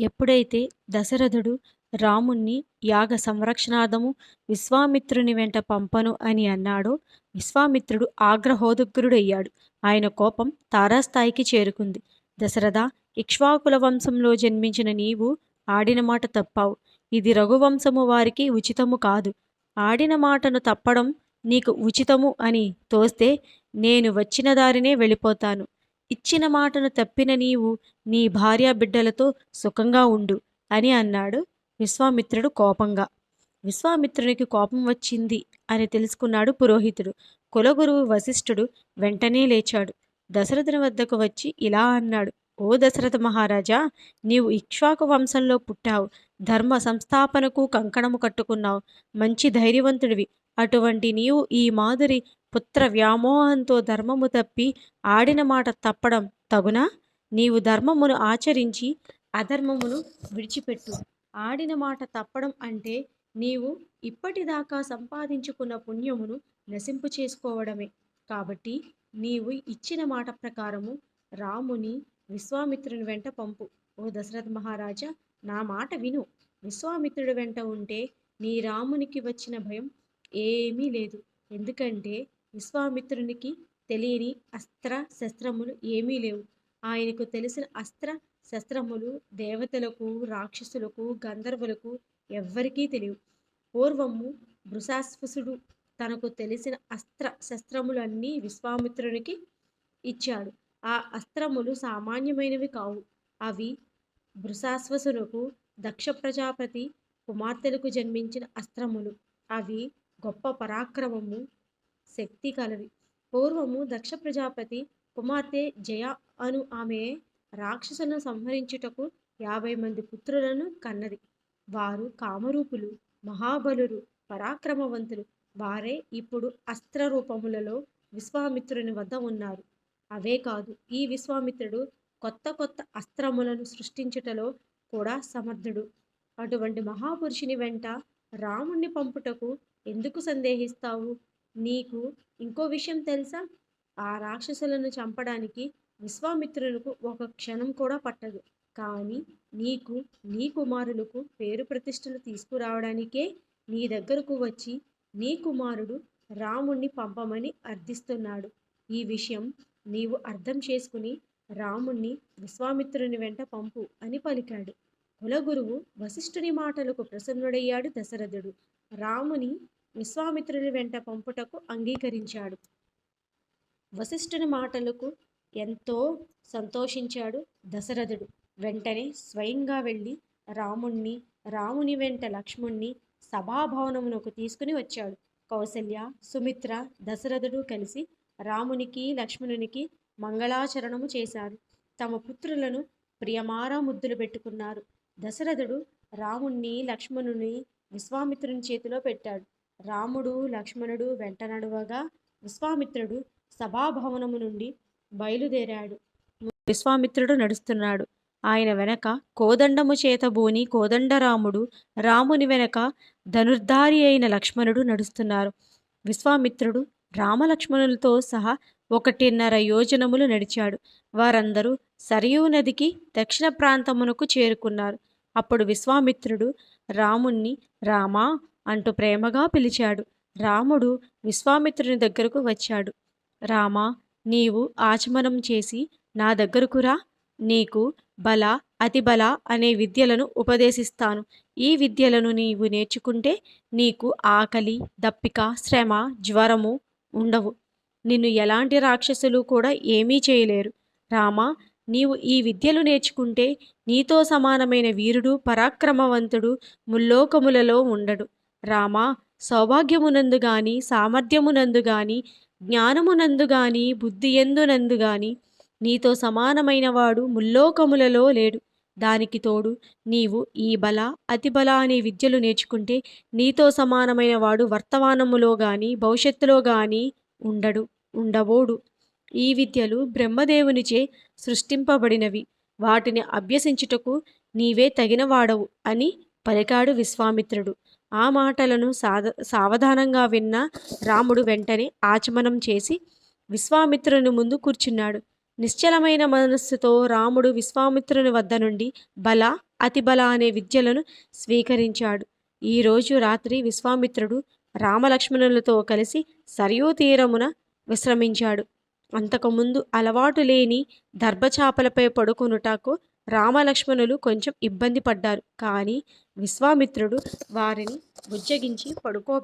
ఎప్పుడైతే దశరథుడు రాముణ్ణి యాగ సంరక్షణార్థము విశ్వామిత్రుని వెంట పంపను అని అన్నాడో విశ్వామిత్రుడు ఆగ్రహోదగ్రుడయ్యాడు. ఆయన కోపం తారాస్థాయికి చేరుకుంది. దశరథ ఇక్ష్వాకుల వంశంలో జన్మించిన నీవు ఆడిన మాట తప్పావు. ఇది రఘువంశము వారికి ఉచితము కాదు. ఆడిన మాటను తప్పడం నీకు ఉచితము అని తోస్తే నేను వచ్చిన దారినే వెళ్ళిపోతాను. ఇచ్చిన మాటను తప్పిన నీవు నీ భార్య బిడ్డలతో సుఖంగా ఉండు అని అన్నాడు విశ్వామిత్రుడు కోపంగా. విశ్వామిత్రునికి కోపం వచ్చింది అని తెలుసుకున్నాడు పురోహితుడు. కులగురువు వశిష్ఠుడు వెంటనే లేచాడు. దశరథుని వద్దకు వచ్చి ఇలా అన్నాడు. ఓ దశరథ మహారాజా నీవు ఇక్ష్వాకు వంశంలో పుట్టావు. ధర్మ సంస్థాపనకు కంకణము కట్టుకున్నావు. మంచి ధైర్యవంతుడివి. అటువంటి నీవు ఈ మాదిరి పుత్ర వ్యామోహంతో ధర్మము తప్పి ఆడిన మాట తప్పడం తగునా? నీవు ధర్మమును ఆచరించి అధర్మమును విడిచిపెట్టు. ఆడిన మాట తప్పడం అంటే నీవు ఇప్పటిదాకా సంపాదించుకున్న పుణ్యమును నశింపు చేసుకోవడమే. కాబట్టి నీవు ఇచ్చిన మాట ప్రకారము రాముని విశ్వామిత్రుని వెంట పంపు. ఓ దశరథ మహారాజా నా మాట విను. విశ్వామిత్రుడి వెంట ఉంటే నీ రామునికి వచ్చిన భయం ఏమీ లేదు. ఎందుకంటే విశ్వామిత్రునికి తెలియని అస్త్ర శస్త్రములు ఏమీ లేవు. ఆయనకు తెలిసిన అస్త్ర శస్త్రములు దేవతలకు రాక్షసులకు గంధర్వులకు ఎవ్వరికీ తెలియవు. పూర్వము బృశాశ్వసుడు తనకు తెలిసిన అస్త్ర శస్త్రములన్నీ విశ్వామిత్రునికి ఇచ్చాడు. ఆ అస్త్రములు సామాన్యమైనవి కావు. అవి బృశాశ్వసునకు దక్ష ప్రజాపతి కుమార్తెలకు జన్మించిన అస్త్రములు. అవి గొప్ప పరాక్రమము శక్తి కలవి. పూర్వము దక్ష ప్రజాపతి కుమార్తె జయ అను ఆమె రాక్షసులను సంహరించుటకు యాభై మంది పుత్రులను కన్నది. వారు కామరూపులు మహాబలురు పరాక్రమవంతులు. వారే ఇప్పుడు అస్త్ర రూపములలో విశ్వామిత్రుని వద్ద ఉన్నారు. అవే కాదు ఈ విశ్వామిత్రుడు కొత్త కొత్త అస్త్రములను సృష్టించుటలో కూడా సమర్థుడు. అటువంటి మహాపురుషుని వెంట రాముణ్ణి పంపుటకు ఎందుకు సందేహిస్తావు? నీకు ఇంకో విషయం తెలుసా? ఆ రాక్షసులను చంపడానికి విశ్వామిత్రులకు ఒక క్షణం కూడా పట్టదు. కానీ నీకు నీ కుమారులకు పేరు ప్రతిష్టలు తీసుకురావడానికే నీ దగ్గరకు వచ్చి నీ కుమారుడు రాముణ్ణి పంపమని అర్థిస్తున్నాడు. ఈ విషయం నీవు అర్థం చేసుకుని రాముణ్ణి విశ్వామిత్రుని వెంట పంపు అని పలికాడు. కులగురువు వశిష్ఠుని మాటలకు ప్రసన్నుడయ్యాడు దశరథుడు. రాముని విశ్వామిత్రుని వెంట పంపుటకు అంగీకరించాడు. వశిష్ఠుని మాటలకు ఎంతో సంతోషించాడు దశరథుడు. వెంటనే స్వయంగా వెళ్ళి రాముణ్ణి రాముని వెంట లక్ష్మణ్ణి సభాభవనమునకు తీసుకుని వచ్చాడు. కౌసల్య సుమిత్ర దశరథుడు కలిసి రామునికి లక్ష్మణునికి మంగళాచరణము చేశారు. తమ పుత్రులను ప్రియమారా ముద్దులు పెట్టుకున్నారు. దశరథుడు రాముణ్ణి లక్ష్మణుని విశ్వామిత్రుని చేతిలో పెట్టాడు. రాముడు లక్ష్మణుడు వెంట నడువగా విశ్వామిత్రుడు సభాభవనము నుండి బయలుదేరాడు. విశ్వామిత్రుడు నడుస్తున్నాడు. ఆయన వెనక కోదండము చేతబోని కోదండరాముడు రాముని వెనక ధనుర్ధారి అయిన లక్ష్మణుడు నడుస్తున్నారు. విశ్వామిత్రుడు రామలక్ష్మణులతో సహా ఒకటిన్నర యోజనములు నడిచాడు. వారందరూ సరియూ నదికి దక్షిణ ప్రాంతమునకు చేరుకున్నారు. అప్పుడు విశ్వామిత్రుడు రాముణ్ణి రామా అంటూ ప్రేమగా పిలిచాడు. రాముడు విశ్వామిత్రుని దగ్గరకు వచ్చాడు. రామా నీవు ఆచమనం చేసి నా దగ్గరకు రా. నీకు బల అతిబల అనే విద్యలను ఉపదేశిస్తాను. ఈ విద్యలను నీవు నేర్చుకుంటే నీకు ఆకలి దప్పిక శ్రమ జ్వరము ఉండవు. నిన్ను ఎలాంటి రాక్షసులు కూడా ఏమీ చేయలేరు. రామా నీవు ఈ విద్యలు నేర్చుకుంటే నీతో సమానమైన వీరుడు పరాక్రమవంతుడు ముల్లోకములలో ఉండడు. రామా సౌభాగ్యమునందు గాని సామర్థ్యమునందు గాని జ్ఞానమునందు గాని బుద్ధి ఎందునందు గాని నీతో సమానమైన వాడు ముల్లోకములలో లేడు. దానికి తోడు నీవు ఈ బల అతిబల అనే విద్యలు నేర్చుకుంటే నీతో సమానమైన వాడు వర్తమానములో గాని భవిష్యత్తులో గాని ఉండడు ఉండబోడు. ఈ విద్యలు బ్రహ్మదేవునిచే సృష్టింపబడినవి. వాటిని అభ్యసించుటకు నీవే తగినవాడవు అని పలికాడు విశ్వామిత్రుడు. ఆ మాటలను సాధ సావధానంగా విన్న రాముడు వెంటనే ఆచమనం చేసి విశ్వామిత్రుని ముందు కూర్చున్నాడు. నిశ్చలమైన మనస్సుతో రాముడు విశ్వామిత్రుని వద్ద నుండి బల అతిబల అనే విద్యలను స్వీకరించాడు. ఈరోజు రాత్రి విశ్వామిత్రుడు రామలక్ష్మణులతో కలిసి సరియూ తీరమున విశ్రమించాడు. అంతకుముందు అలవాటు లేని దర్భచాపలపై పడుకొనుటకు రామలక్ష్మణులు కొంచెం ఇబ్బంది పడ్డారు. కానీ విశ్వామిత్రుడు వారిని బుజ్జగించి పడుకో